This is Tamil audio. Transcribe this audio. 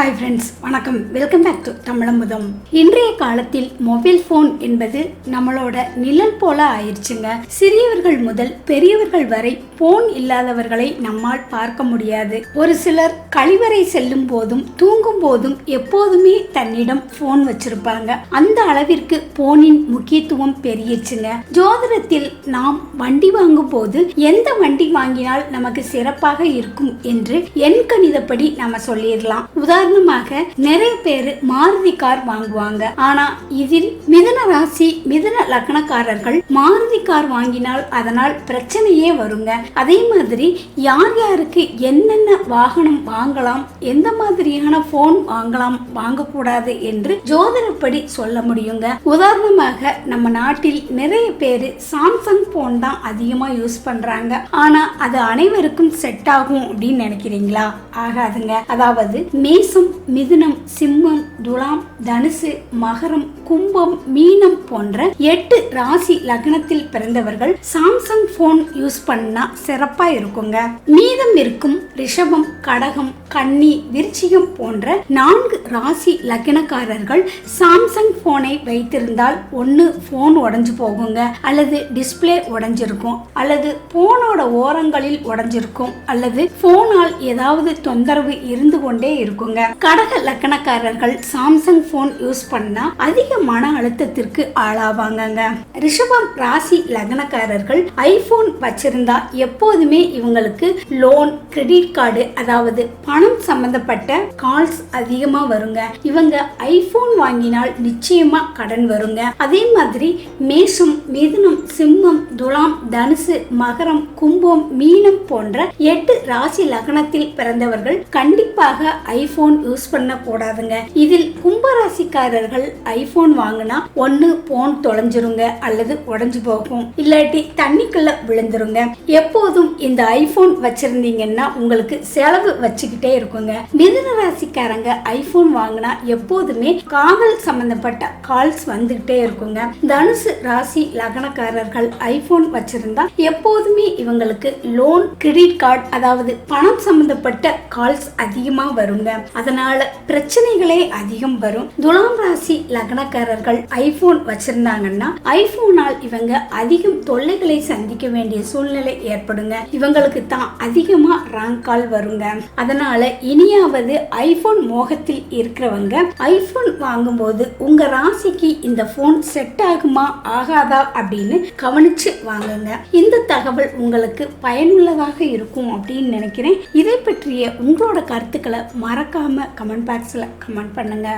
ஹாய் ஃப்ரெண்ட்ஸ் வணக்கம். Welcome back to Tamizhamudham. இன்றைய காலத்தில் மொபைல் ஃபோன் என்பது நம்மளோட நிழல் போல ஆயிடுச்சுங்க சிறியவர்கள் முதல் பெரியவர்கள் வரை போன் இல்லாதவர்களை நம்மால் பார்க்க முடியாது. ஒரு சிலர் கழிவறை செல்லும் போதும் தூங்கும் போதும் எப்போதுமே தன்னிடம் போன் வச்சிருப்பாங்க. அந்த அளவிற்கு போனின் முக்கியத்துவம் பெரியச்சுங்க ஜோதிடத்தில் நாம் வண்டி வாங்கும் போது எந்த வண்டி வாங்கினால் நமக்கு சிறப்பாக இருக்கும் என்று எண் கணிதப்படி நம்ம சொல்லிடலாம் காரணமாக நிறைய பேர் மாருதி கார் வாங்குவாங்க. ஆனா இதில் மிதன ராசி மிதன லக்னக்காரர்கள் மாருதி கார் வாங்கினால் அதனால் பிரச்சனையே வருங்க. அதே மாதிரி யார் யாருக்கு என்னென்ன வாகனம் வாங்கலாம் எந்த மாதிரியான போன் வாங்கலாம் வாங்கக்கூடாது என்று ஜோதிடப்படி சொல்ல முடியுங்க. உதாரணமாக நம்ம நாட்டில் நிறைய பேர் சாம்சங் போன் தான் அதிகமா யூஸ் பண்றாங்க. ஆனா அது அனைவருக்கும் செட் ஆகும் அப்படின்னு நினைக்கிறீங்களா? ஆகாதுங்க. அதாவது மேசம் மிதுனம் சிம்மம் துலாம் தனுசு மகரம் கும்பம் மீனம் போன்ற எட்டு ராசி லக்னத்தில் பிறந்தவர்கள் சாம்சங் போன் யூஸ் பண்ணா சிறப்பா இருக்குங்க. மீதம் இருக்கும் ரிஷபம் கடகம் கன்னி விருச்சிகம் போன்ற நான்கு ராசி லக்னக்காரர்கள் சாம்சங் போனை வைத்திருந்தால் ஒன்னு போன் உடஞ்சு போகுங்க. அல்லது டிஸ்பிளே உடஞ்சிருக்கும். அல்லது போனோட ஓரங்களில் உடஞ்சிருக்கும். அல்லது போனால் ஏதாவது தொந்தரவு இருந்து கொண்டே இருக்குங்க. கடக லக்கணக்காரர்கள் சாம்சங் போன் யூஸ் பண்ணா அதிக மன அழுத்தத்திற்கு ஆளாவாங்கங்க. ரிஷபம் ராசி லக்னக்காரர்கள் ஐபோன் வச்சிருந்தா எப்போதுமே இவங்களுக்கு லோன் கிரெடிட் கார்டு அதாவது பணம் சம்பந்தப்பட்ட கால்ஸ் அதிகமா வருங்க. இவங்க ஐபோன் வாங்கினால் நிச்சயமா கடன் வருங்க. அதே மாதிரி மேஷம் மிதுனம் சிம்மம் துலாம் தனுசு மகரம் கும்பம் மீனம் போன்ற எட்டு ராசி லக்னத்தில் பிறந்தவர்கள் கண்டிப்பாக ஐபோன் யூஸ் பண்ண கூடாதுங்க இதில் கும்பராசிக்காரர்கள் ஐபோன் வாங்கினா ஒன்னு போன் தொலைஞ்சிருங்க அல்லது உடஞ்சு போகும். இல்லாட்டி தண்ணிக்குள்ள விழுந்துருங்க. எப்போதும் இந்த ஐபோன் வச்சிருந்தீங்கன்னா உங்களுக்கு செலவு வச்சுக்கிட்டே இருக்குங்க. மிதுன ராசிக்காரங்க ஐபோன் வாங்கினா எப்போதுமே காதல் சம்பந்தப்பட்ட கால்ஸ் வந்துகிட்டே இருக்குங்க. தனுசு ராசி லக்னக்காரர்கள் ஐபோன் வச்சிருந்தா எப்போதுமே இவங்களுக்கு லோன் கிரெடிட் கார்டு அதாவது பணம் சம்பந்தப்பட்ட கால்ஸ் அதிகமா வருங்க. அதனால பிரச்சனைகளே அதிகம் வரும். துலாம் ராசி வேலைக்காரர்கள் ஐபோன் வச்சிருந்தாங்கன்னா ஐபோனால் இவங்க அதிகம் தொல்லைகளை சந்திக்க வேண்டிய சூழ்நிலை ஏற்படுங்க. இவங்களுக்கு தான் அதிகமா ரேங்க் கால் வருங்க. அதனால இனியாவது ஐபோன் மோகத்தில் இருக்கிறவங்க ஐபோன் வாங்கும்போது உங்க ராசிக்கு இந்த போன் செட் ஆகுமா ஆகாதா அப்படின்னு கவனிச்சு வாங்குங்க. இந்த தகவல் உங்களுக்கு பயனுள்ளதாக இருக்கும் அப்படின்னு நினைக்கிறேன். இதை பற்றிய உங்களோட கருத்துக்களை மறக்காம கமெண்ட் பாக்ஸ்ல கமெண்ட் பண்ணுங்க.